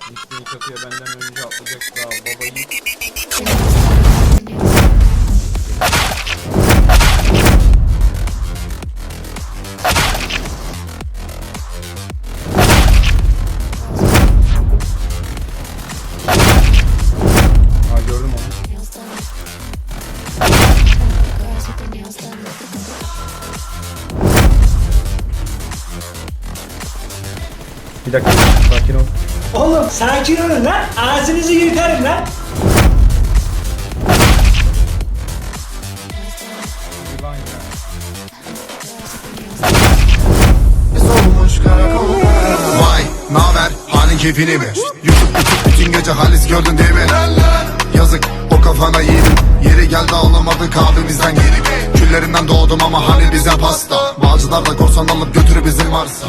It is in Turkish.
Gittiğin çatıya benden önce atlayacak daha babayı. Ha gördüm onu. Bir dakika sakin ol. Oğlum sakin olun lan. Ağzınızı yırtarım lan. Keyfini mi? YouTube bütün gece halis gördün değil mi? Yazık o kafana yedim Yeri geldi ağlamadık abimizden geri mi? Küllerinden doğdum ama hani bize pasta Bağcılar da korsan alıp götürü bizim varsa